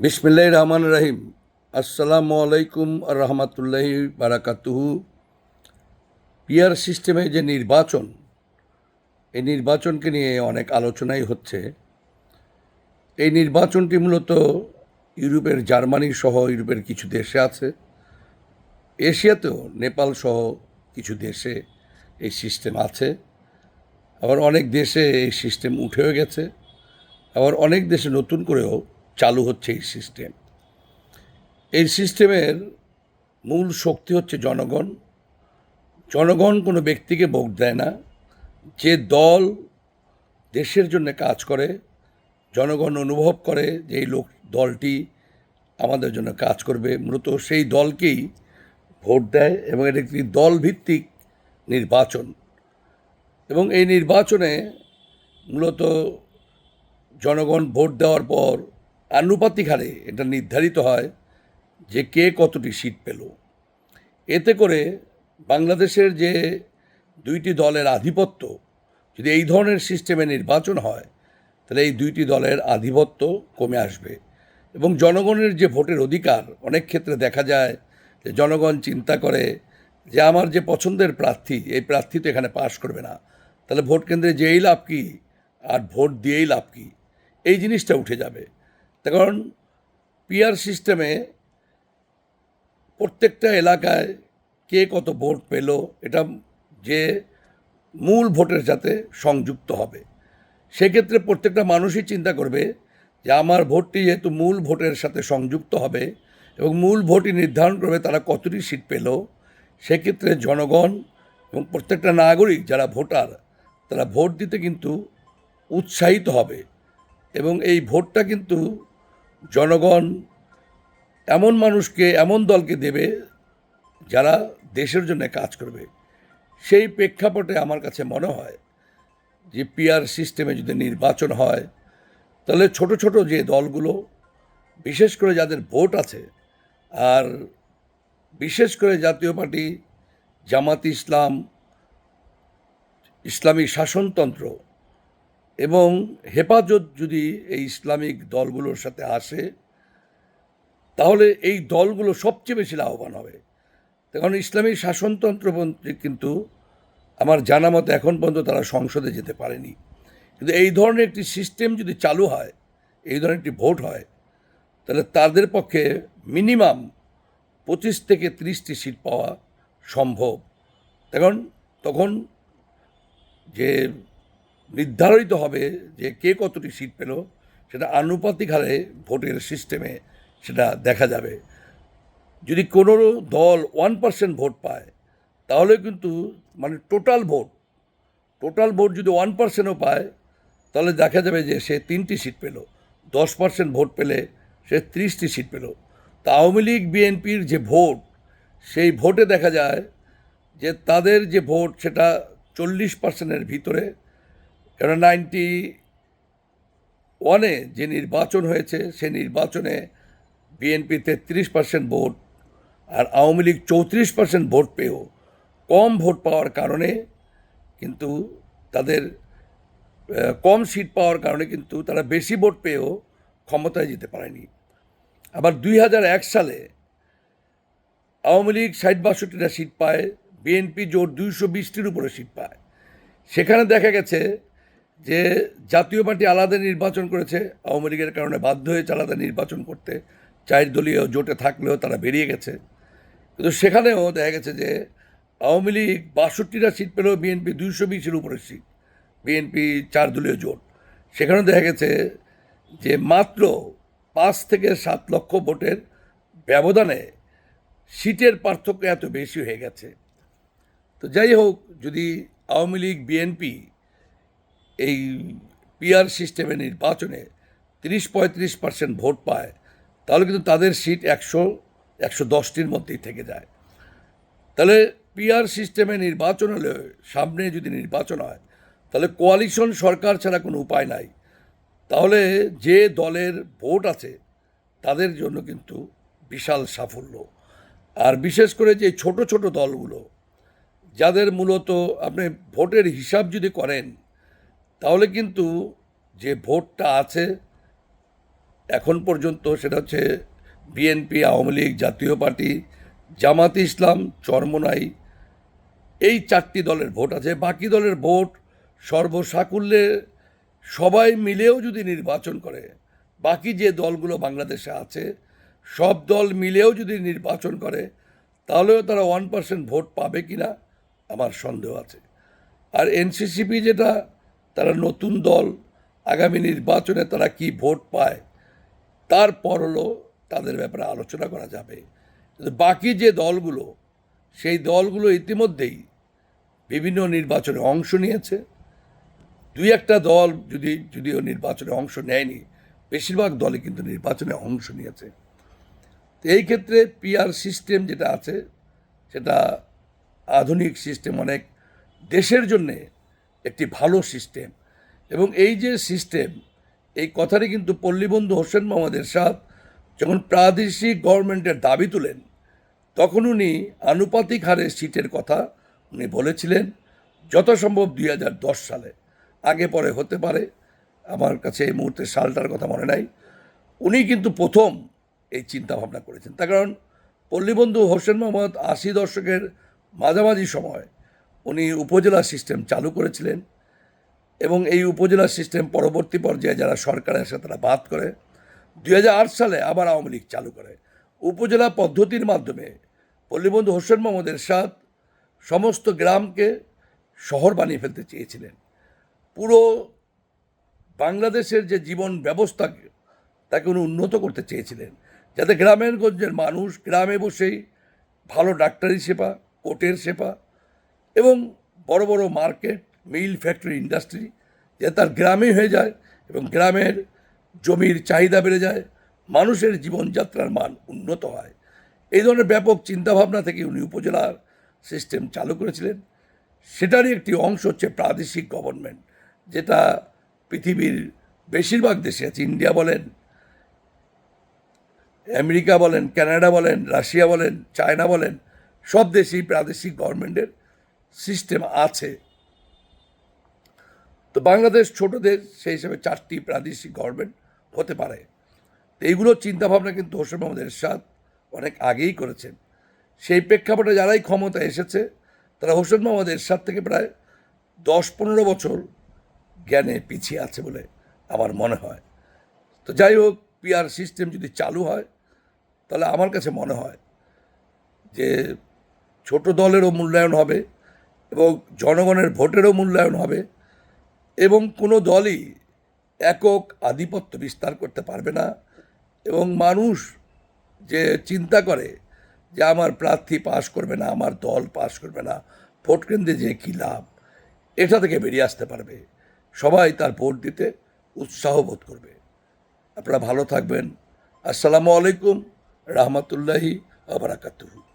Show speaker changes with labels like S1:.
S1: বিসমিল্লাহ রহমান রহিম আসসালামু আলাইকুম রহমতুল্লাহি বারাকাতুহু। পিয়ার সিস্টেমে যে নির্বাচন, এই নির্বাচনকে নিয়ে অনেক আলোচনাই হচ্ছে। এই নির্বাচনটি মূলত ইউরোপের জার্মানি সহ ইউরোপের কিছু দেশে আছে। এশিয়াতেও নেপাল সহ কিছু দেশে এই সিস্টেম আছে। আবার অনেক দেশে এই সিস্টেম উঠেও গেছে। আবার অনেক দেশে নতুন করেও চালু হচ্ছে এই সিস্টেম এই সিস্টেমের মূল শক্তি হচ্ছে জনগণ। জনগণ কোনো ব্যক্তিকে ভোট দেয় না। যে দল দেশের জন্য কাজ করে, জনগণ অনুভব করে যে এই লোক, দলটি আমাদের জন্য কাজ করবে। মূলত সেই দলকেই ভোট দেয় এবং এটা একটি দলভিত্তিক নির্বাচন। এবং এই নির্বাচনে মূলত জনগণ ভোট দেওয়ার পর আনুপাতিক হারে এটা নির্ধারিত হয় যে কে কতটি সিট পেল। এতে করে বাংলাদেশের যে দুইটি দলের আধিপত্য, যদি এই ধরনের সিস্টেমে নির্বাচন হয়, তাহলে এই দুইটি দলের আধিপত্য কমে আসবে। এবং জনগণের যে ভোটের অধিকার, অনেক ক্ষেত্রে দেখা যায় যে জনগণ চিন্তা করে যে আমার যে পছন্দের প্রার্থী, এই প্রার্থী তো এখানে পাশ করবে না। তাহলে ভোট কেন্দ্রে যেই লাভ কি, আর ভোট দিয়েই লাভ কি? এই জিনিসটা উঠে যাবে। কারণ পিআর সিস্টেমে প্রত্যেকটা এলাকায় কে কত ভোট পেল, এটা যে মূল ভোটের সাথে সংযুক্ত হবে। সেক্ষেত্রে প্রত্যেকটা মানুষই চিন্তা করবে যে আমার ভোটটি যেহেতু মূল ভোটের সাথে সংযুক্ত হবে এবং মূল ভোটই নির্ধারণ করবে তারা কতটি সিট পেল, সেক্ষেত্রে জনগণ এবং প্রত্যেকটা নাগরিক যারা ভোটার, তারা ভোট দিতে কিন্তু উৎসাহিত হবে এবং এই ভোটটা কিন্তু জনগণ এমন মানুষকে, এমন দলকে দেবে যারা দেশের জন্য কাজ করবে। সেই প্রেক্ষাপটে আমার কাছে মনে হয় যে পিআর সিস্টেমে যদি নির্বাচন হয়, তাহলে ছোট ছোট যে দলগুলো, বিশেষ করে যাদের ভোট আছে, আর বিশেষ করে জাতীয় পার্টি, জামাত ইসলাম, ইসলামী শাসনতন্ত্র এবং হেফাজত যদি এই ইসলামিক দলগুলোর সাথে আসে, তাহলে এই দলগুলো সবচেয়ে বেশি লাভবান হবে। কারণ ইসলামী শাসনতন্ত্র কিন্তু আমার জানা মতো এখন পর্যন্ত তারা সংসদে যেতে পারেনি। কিন্তু এই ধরনের একটি সিস্টেম যদি চালু হয়, এই ধরনের একটি ভোট হয়, তাহলে তাদের পক্ষে মিনিমাম পঁচিশ থেকে ত্রিশটি সিট পাওয়া সম্ভব। কারণ তখন যে নির্ধারিত হবে যে কে কতটি সিট পেল, সেটা আনুপাতিক হারে ভোটের সিস্টেমে সেটা দেখা যাবে। যদি কোনো দল ওয়ান পার্সেন্ট ভোট পায়, তাহলে কিন্তু মানে টোটাল ভোট টোটাল ভোট যদি ওয়ান পার্সেন্টও পায়, তাহলে দেখা যাবে যে সে তিনটি সিট পেল। দশ পার্সেন্ট ভোট পেলে সে ত্রিশটি সিট পেল। তা আওয়ামী লীগ, বিএনপির যে ভোট, সেই ভোটে দেখা যায় যে তাদের যে ভোট, সেটা চল্লিশ পার্সেন্টের ভিতরে কেন নাইনটি ওয়ানে যে নির্বাচন হয়েছে সে নির্বাচনে বিএনপি তেত্রিশ পার্সেন্ট ভোট আর আওয়ামী লীগ চৌত্রিশ পার্সেন্ট ভোট পেয়েও কম ভোট পাওয়ার কারণে কিন্তু তাদের কম সিট পাওয়ার কারণে কিন্তু তারা বেশি ভোট পেয়েও ক্ষমতায় যেতে পারেনি। আবার দুই হাজার এক সালে আওয়ামী লীগ ষাট বাষট্টিটা সিট পায় বিএনপি জোট দুইশো বিশটির উপরে সিট পায়। সেখানে দেখা গেছে যে জাতীয় পার্টি আলাদা নির্বাচন করেছে, আওয়ামী লীগের কারণে বাধ্য হয়েছে আলাদা নির্বাচন করতে চার দলীয় জোটে থাকলেও তারা বেরিয়ে গেছে। কিন্তু সেখানেও দেখা গেছে যে আওয়ামী লীগ বাষট্টিটা সিট পেলেও বিএনপি দুইশো বিশের উপরে সিট, বিএনপি চার দলীয় জোট। সেখানেও দেখা গেছে যে মাত্র পাঁচ থেকে সাত লক্ষ ভোটের ব্যবধানে সিটের পার্থক্য এত বেশি হয়ে গেছে। তো যাই হোক, যদি আওয়ামী লীগ, বিএনপি এই পিআর সিস্টেমে নির্বাচনে তিরিশ পঁয়ত্রিশ পার্সেন্ট ভোট পায়, তাহলে কিন্তু তাদের সিট একশো একশো দশটির মধ্যেই থেকে যায়। তাহলে পিআর সিস্টেমে নির্বাচন হলে, সামনে যদি নির্বাচন হয়, তাহলে কোয়ালিশন সরকার ছাড়া কোনো উপায় নাই। তাহলে যে দলের ভোট আছে, তাদের জন্য কিন্তু বিশাল সাফল্য। আর বিশেষ করে যে ছোট ছোট দলগুলো, যাদের মূলত আপনি ভোটের হিসাব যদি করেন তাহলে কিন্তু যে ভোটটা আছে এখন পর্যন্ত সেটা হচ্ছে বিএনপি আওয়ামী লীগ, জাতীয় পার্টি, জামাতে ইসলাম, চরমনাই, এই চারটি দলের ভোট আছে। বাকি দলের ভোট সর্বসাকুল্যে সবাই মিলেও যদি নির্বাচন করে, বাকি যে দলগুলো বাংলাদেশে আছে, সব দল মিলেও যদি নির্বাচন করে, তাহলেও তারা ওয়ান পার্সেন্ট ভোট পাবে কি না আমার সন্দেহ আছে। আর এনসিসিপি যেটা তারা নতুন দল, আগামী নির্বাচনে তারা কি ভোট পায়, তারপর হলো তাদের ব্যাপারে আলোচনা করা যাবে। কিন্তু বাকি যে দলগুলো, সেই দলগুলো ইতিমধ্যেই বিভিন্ন নির্বাচনে অংশ নিয়েছে। দুই একটা দল যদি, যদিও নির্বাচনে অংশ নেয়নি, বেশিরভাগ দলে কিন্তু নির্বাচনে অংশ নিয়েছে। তো এই ক্ষেত্রে পিআর সিস্টেম যেটা আছে, সেটা আধুনিক সিস্টেম অনেক দেশের জন্যে একটি ভালো সিস্টেম এবং এই যে সিস্টেম এই কথাটি কিন্তু পল্লীবন্ধু হোসেন মোহাম্মদ এরশাদ যখন প্রাদেশিক গভর্নমেন্টের দাবি তুলেন, তখন উনি আনুপাতিক হারে সিটের কথা উনি বলেছিলেন, যথাসম্ভব দুই হাজার দশ সালে। আগে পরে হতে পারে, আমার কাছে এই মুহূর্তে সালটার কথা মনে নাই। উনি কিন্তু প্রথম এই চিন্তা ভাবনা করেছেন। তার কারণ পল্লীবন্ধু হোসেন মোহাম্মদ আশি দশকের মাঝামাঝি সময় উনি উপজেলা সিস্টেম চালু করেছিলেন এবং এই উপজেলা সিস্টেম পরবর্তী পর্যায়ে যারা সরকার আসে তারা বাদ করে দু হাজার আট সালে আবার আওয়ামী লীগ চালু করে। উপজেলা পদ্ধতির মাধ্যমে পল্লীবন্ধু হোসেন মোহাম্মদ এরশাদ সমস্ত গ্রামকে শহর বানিয়ে ফেলতে চেয়েছিলেন। পুরো বাংলাদেশের যে জীবন ব্যবস্থাকে তাকে উনি উন্নত করতে চেয়েছিলেন। যাতে গ্রামের গঞ্জের মানুষ গ্রামে বসেই ভালো ডাক্তারি সেবা, কোর্টের সেবা এবং বড় বড় মার্কেট, মিল ফ্যাক্টরি ইন্ডাস্ট্রি, যে তার গ্রামে হয়ে যায় এবং গ্রামের জমির চাহিদা বেড়ে যায়, মানুষের জীবনযাত্রার মান উন্নত হয়। এই ধরনের ব্যাপক চিন্তাভাবনা থেকে উনি উপজেলার সিস্টেম চালু করেছিলেন। সেটারই একটি অংশ হচ্ছে প্রাদেশিক গভর্নমেন্ট, যেটা পৃথিবীর বেশিরভাগ দেশে আছে। ইন্ডিয়া বলেন, আমেরিকা বলেন, কানাডা বলেন, রাশিয়া বলেন, চায়না বলেন, সব দেশেই প্রাদেশিক গভর্নমেন্টের সিস্টেম আছে। তো বাংলাদেশ ছোট দেশ সেই হিসাবে চারটি প্রাদেশিক গভর্নমেন্ট হতে পারে। এইগুলো চিন্তাভাবনা কিন্তু হোসেন মোহাম্মদ এরশাদ অনেক আগেই করেছেন। সেই প্রেক্ষাপটে যারাই ক্ষমতা এসেছে, তারা হোসেন মোহাম্মদ এরশাদ থেকে প্রায় দশ পনেরো বছর জ্ঞানে পিছিয়ে আছে বলে আমার মনে হয়। তো যাই হোক পিআর সিস্টেম যদি চালু হয়, তাহলে আমার কাছে মনে হয় যে ছোট দলেরও মূল্যায়ন হবে এবং জনগণের ভোটেরও মূল্যায়ন হবে এবং কোনো দলই একক আধিপত্য বিস্তার করতে পারবে না এবং মানুষ যে চিন্তা করে যে আমার প্রার্থী পাশ করবে না, আমার দল পাশ করবে না, ভোট কেন্দ্রে যে কী লাভ, এটা থেকে বেরিয়ে আসতে পারবে। সবাই তার ভোট দিতে উৎসাহ বোধ করবে। আপনারা ভালো থাকবেন। আসসালামু আলাইকুম। রহমতুল্লাহি আবরাকাতুহু